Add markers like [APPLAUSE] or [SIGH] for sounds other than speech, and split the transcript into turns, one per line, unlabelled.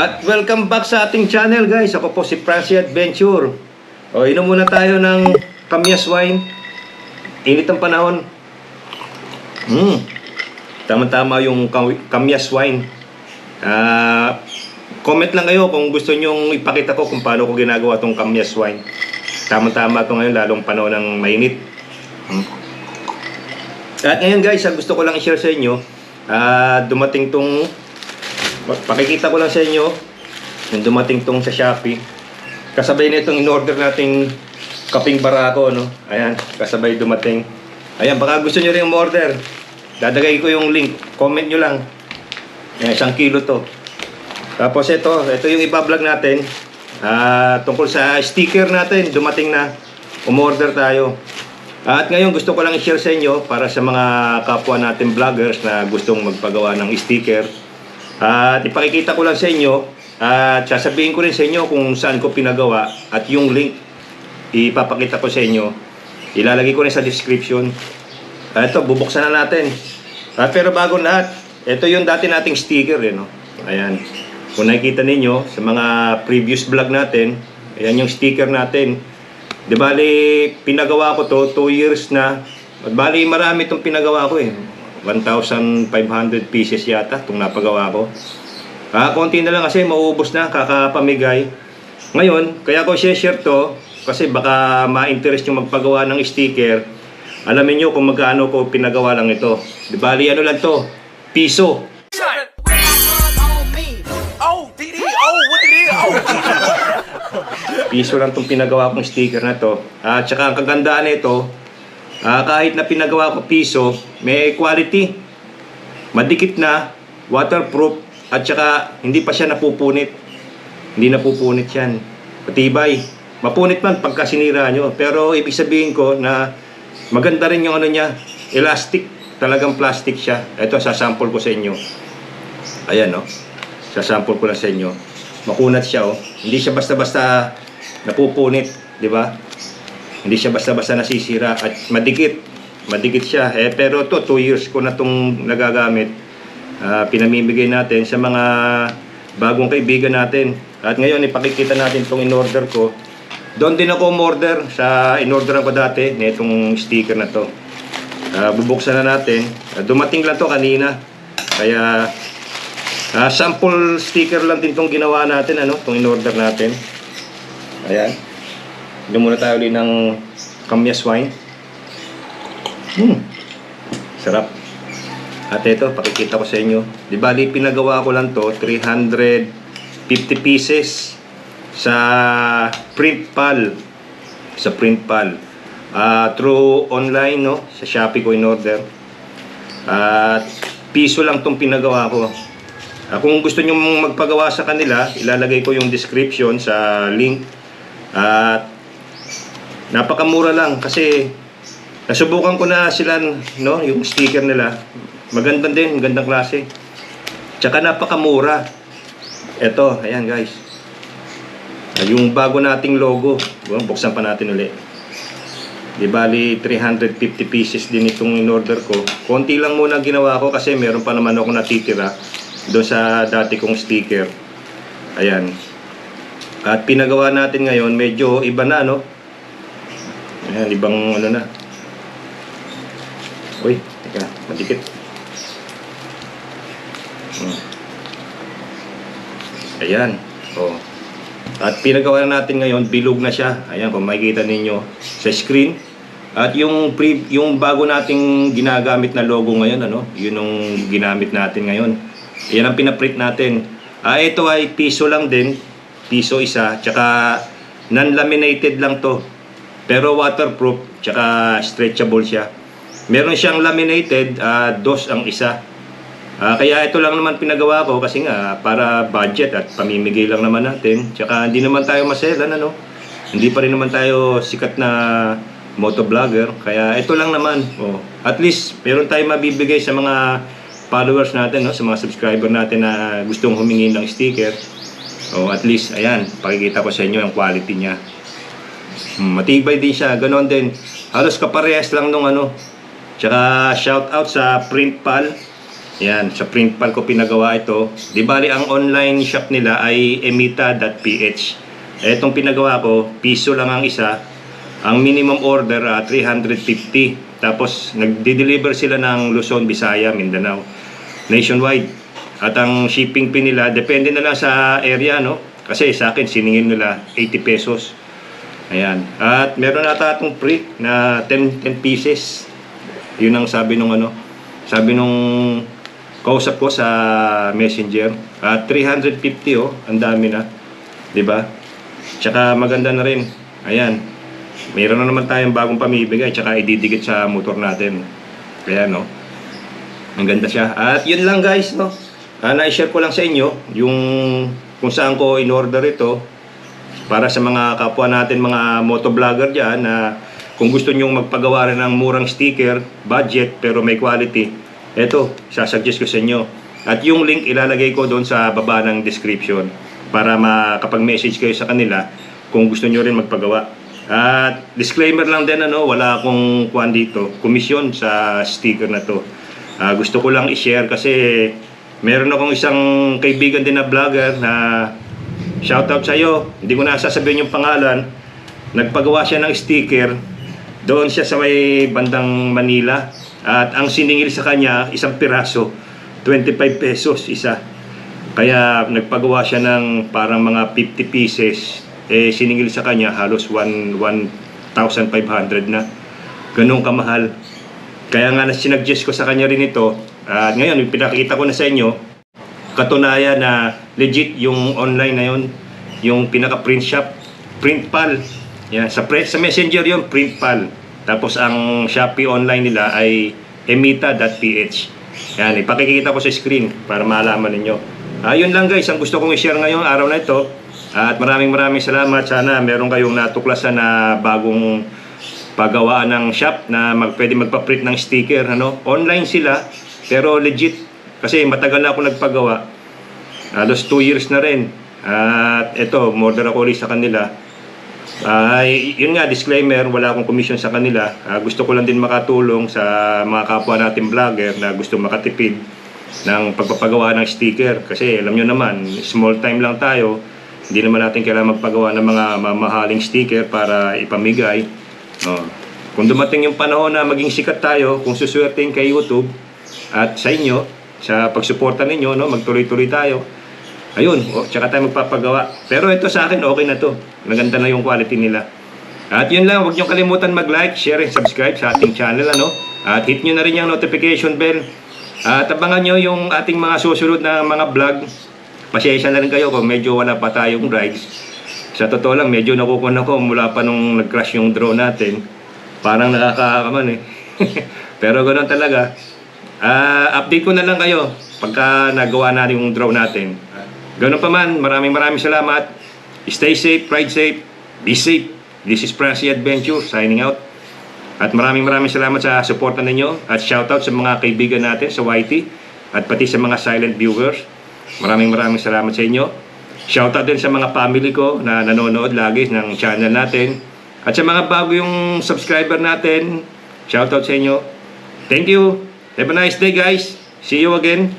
At welcome back sa ating channel guys. Ako po si Francie Adventure. O, inom muna tayo ng kamyas wine. Init ang panahon. Hmm. Tama-tama yung kam- kamyas wine. Ah, comment lang kayo kung gusto nyong ipakita ko kung paano ko ginagawa tong kamyas wine. Tama-tama to ngayon lalong panahon ng mainit. Hmm. At ngayon guys, gusto ko lang i-share sa inyo, ah, dumating tong Pakikita ko lang sa inyo yung dumating tong sa Shopee. Kasabay nitong in-order nating kaping barako, no? Ayan, kasabay dumating. Ayan, baka gusto nyo rin umorder. Dadagay ko yung link. Comment nyo lang. Ayan, isang kilo to. Tapos ito, ito yung iba-vlog natin. Ah, tungkol sa sticker natin, dumating na. Umorder tayo. At ngayon gusto ko lang i-share sa inyo para sa mga kapwa natin vloggers na gustong magpagawa ng sticker. At ipakikita ko lang sa inyo at sasabihin ko rin sa inyo kung saan ko pinagawa at yung link ipapakita ko sa inyo. Ilalagay ko rin sa description. Ah, ito, bubuksan na natin. Ah, pero bago lahat, ito yung dati nating sticker eh, no? Ayan. Kung nakikita ninyo sa mga previous vlog natin, ayan yung sticker natin. Di bali, pinagawa ko to 2 years na. At bali, marami itong pinagawa ko eh. 1,500 pieces yata itong napagawa ko. Ah, konti na lang kasi mauubos na, kakapamigay. Ngayon, kaya ko share to kasi baka ma-interest yung magpagawa ng sticker. Alamin nyo kung magkano ko pinagawa lang ito. Di bali, ano lang to? Piso. Piso lang itong pinagawa kong sticker na to. At saka ang kagandaan nito, ah, kahit na pinagawa ko piso, may quality. Madikit na, waterproof, at saka hindi pa siya napupunit. Hindi napupunit yan. Patibay. Mapunit man pagka sinira nyo. Pero ibig sabihin ko na maganda rin yung ano niya, elastic. Talagang plastic siya. Ito, sasample ko sa inyo. Ayan, no? Sasample ko lang sa inyo. Makunat siya, oh. Hindi siya basta-basta napupunit, di ba? Hindi siya basta-basta nasisira at madikit. Madikit siya. Eh, pero to 2 years ko na itong nagagamit. Ah, pinamimigay natin sa mga bagong kaibigan natin. At ngayon, ipakikita natin itong in-order ko. Doon din ako umorder sa in-orderan ko dati na itong sticker na to. Ah, bubuksan na natin. Ah, dumating lang to kanina. Kaya Ah, sample sticker lang din tong ginawa natin, ano, tong in-order natin. Ayan. Doon muna tayo ulit ng kamyas wine. Hmm. Sarap. At ito, pakikita ko sa inyo. Di bali, pinagawa ko lang to, 350 pieces sa Printpal. Sa Printpal. Ah, through online, no? Sa Shopee ko in-order. At piso lang tong pinagawa ko. Ah, kung gusto nyo magpagawa sa kanila, ilalagay ko yung description sa link. At napakamura lang kasi nasubukan ko na sila, no, yung sticker nila. Maganda din, magandang klase. Tsaka napakamura. Ito, ayan guys. Ah, Yung bago nating logo, buksan pa natin ulit. Di bali 350 pieces din itong in-order ko. Konti lang muna ginawa ko kasi meron pa naman ako natitira doon sa dati kong sticker. Ayan. At pinagawa natin ngayon, medyo iba na, no? Ayan, ibang ano na. Uy, teka, madikit. Hmm. Ayan. Oh. At pinagawa natin ngayon, bilog na siya. Ayan, kung makikita ninyo sa screen. At yung pre, yung bago nating ginagamit na logo ngayon, ano? Yun yung ginamit natin ngayon. Yan ang pinaprint natin. Ah, ito ay piso lang din. Piso isa. Tsaka non-laminated lang to. Pero waterproof. Tsaka stretchable siya. Meron siyang laminated. ah, dos ang isa. Ah, kaya ito lang naman pinagawa ko kasi nga para budget at pamimigay lang naman natin. Tsaka hindi naman tayo maselan ano. Hindi pa rin naman tayo sikat na motovlogger. Kaya ito lang naman. Oh. At least meron tayong mabibigay sa mga followers natin, no? sa mga subscriber natin na gustong humingi ng sticker. Oh, at least, ayan, pakikita ko sa inyo yung quality niya. Matibay din siya, ganon din. Halos kaparehas lang nung ano. Tsaka shout out sa Printpal. Yan, sa printpal ko pinagawa ito. Di bali, ang online shop nila ay emita.ph. Etong pinagawa ko, piso lang ang isa. Ang minimum order, ah, 350. Tapos, nagde-deliver sila ng Luzon, Visaya, Mindanao. Nationwide. At ang shipping fee nila, depende na lang sa area, no? Kasi sa akin, siningin nila 80 pesos. Ayan. At meron ata itong free na 10, 10 pieces. Yun ang sabi nung ano, sabi nung kausap ko sa messenger. At 350 oh, ang dami na. ba? Tsaka maganda na rin. Ayan. Meron na naman tayong bagong pamibigay tsaka ididikit sa motor natin. Kaya no. Ang ganda siya. At yun lang guys, no. Ah, na-share ko lang sa inyo yung kung saan ko in-order ito para sa mga kapwa natin mga motovlogger dyan na kung gusto nyong magpagawa rin ng murang sticker, budget pero may quality, eto, sasuggest ko sa inyo. At yung link ilalagay ko doon sa baba ng description para makapag-message kayo sa kanila kung gusto nyo rin magpagawa. At disclaimer lang din, ano, wala akong kwan dito, komisyon sa sticker na to. Ah, gusto ko lang i-share kasi meron akong isang kaibigan din na vlogger na Shoutout sa iyo. Hindi ko na sasabihin yung pangalan. Nagpagawa siya ng sticker. Doon siya sa may bandang Manila. At ang siningil sa kanya, isang piraso. 25 pesos isa. Kaya nagpagawa siya ng parang mga 50 pieces. Eh, siningil sa kanya halos 1 1,500 na. Ganun kamahal. Kaya nga na sinadjust ko sa kanya rin ito. At ngayon, pinakita ko na sa inyo, katunayan na legit yung online na yun, yung pinaka print shop, printpal. Yan, sa pre, sa Messenger yun, printpal. Tapos ang Shopee online nila ay emita.ph. Yan, ipakikita ko sa screen para malaman ninyo. Ayun lang guys, ang gusto kong i-share ngayong araw na ito. At maraming maraming salamat. Sana meron kayong natuklasan na bagong paggawaan ng shop na mag, pwede magpa-print ng sticker. Ano? Online sila, pero legit kasi matagal na ako nagpagawa. Halos 2 years na rin. At ito, order ako ulit sa kanila. Ay, yun nga, disclaimer, wala akong commission sa kanila. Ah, gusto ko lang din makatulong sa mga kapwa natin vlogger na gusto makatipid ng pagpapagawa ng sticker. Kasi alam nyo naman, small time lang tayo. Hindi naman natin kailangan magpagawa ng mga mamahaling sticker para ipamigay. Oh. Kung dumating yung panahon na maging sikat tayo, kung suswertein kay YouTube at sa inyo, sa pagsuporta ninyo, no, magtuloy-tuloy tayo. Ayun, oh, tsaka tayo magpapagawa. Pero ito sa akin, okay na to. Maganda na yung quality nila. At yun lang, huwag nyo kalimutan mag-like, share, and subscribe sa ating channel. Ano? At hit nyo na rin yung notification bell. At abangan nyo yung ating mga susunod na mga vlog. Pasensya na rin kayo kung medyo wala pa tayong rides. Sa totoo lang, medyo nakukunan ko mula pa nung nag-crash yung drone natin. Parang nakakakaman eh. [LAUGHS] Pero ganoon talaga. Ah, update ko na lang kayo pagka nagawa na yung drone natin. Ganun pa man, maraming maraming salamat. Stay safe, ride safe, be safe. This is Francie Adventure, signing out. At maraming maraming salamat sa suporta ninyo at shoutout sa mga kaibigan natin sa YT at pati sa mga silent viewers. Maraming maraming salamat sa inyo. Shoutout din sa mga family ko na nanonood lagi ng channel natin. At sa mga bago yung subscriber natin, shoutout sa inyo. Thank you. Have a nice day guys. See you again.